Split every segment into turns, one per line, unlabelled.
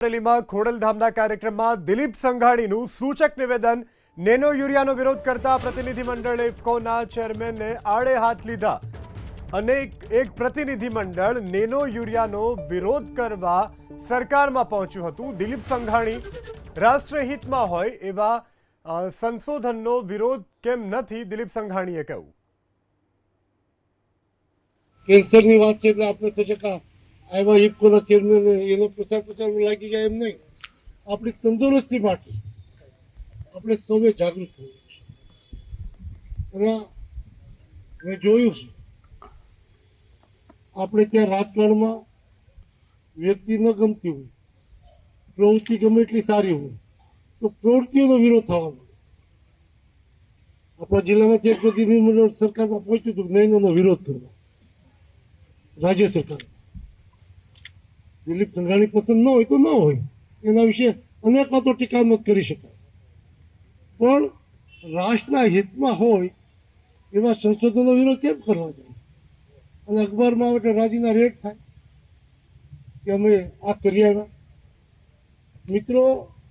અમરેલીમાં ખોડલધામના કાર્યક્રમમાં દિલીપ સંઘાણીનું સૂચક નિવેદન, નેનો યુરિયાનો વિરોધ કરતા પ્રતિનિધિમંડળ ઇફકોના ચેરમેનને આડે હાથ લીધા. અને એક પ્રતિનિધિમંડળ નેનો યુરિયાનો વિરોધ કરવા સરકારમાં પહોંચ્યું હતું. દિલીપ સંઘાણી રાષ્ટ્રહિતમાં હોય એવા સંશોધનનો વિરોધ કેમ નથી? દિલીપ સંઘાણીએ કહ્યું.
કેન્સરની વાત છે આપણે તો આવ્યા ઇફકોના ચેરમેન એનો પ્રચાર પ્રચારમાં લાગી ગયા એમ નહીં. આપણી તંદુરસ્તી માટે આપણે સૌએ જાગૃત થવું છે અને મેં જોયું છે, આપણે ત્યાં રાજકારણમાં વ્યક્તિ ન ગમતી હોય, પ્રવૃત્તિ ગમે એટલી સારી હોય, તો પ્રવૃત્તિઓનો વિરોધ થવા માંડે આપણા જિલ્લામાં એક પ્રતિનિધિમંડળ સરકારમાં પહોંચ્યું હતું નયનોનો વિરોધ કરવા. રાજ્ય સરકાર. દિલીપ સંઘાણી પસંદ ન હોય તો ન હોય. એના વિશે અનેક વાતો ટીકા મત કરી શકાય. પણ રાષ્ટ્રના હિતમાં હોય એવા સંશોધનનો વિરોધ કેમ કરવા જાય અને અખબારમાં માટે રાજીના રેટ થાય કે અમે આ કરી આવ્યા? મિત્રો,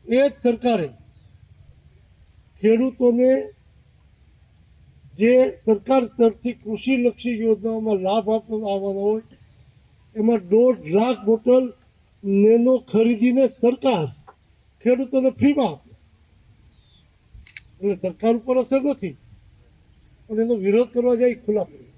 એ જ સરકારે ખેડૂતોને જે સરકાર તરફથી કૃષિલક્ષી યોજનાઓમાં લાભ આપવામાં આવવાનો હોય એમાં દોઢ લાખ બોટલ નેનો ખરીદીને સરકાર ખેડૂતોને ફ્રીમાં આપે. એટલે સરકાર ઉપર અસર નથી. પણ એનો વિરોધ કરવા જાય ખુલ્લા પડે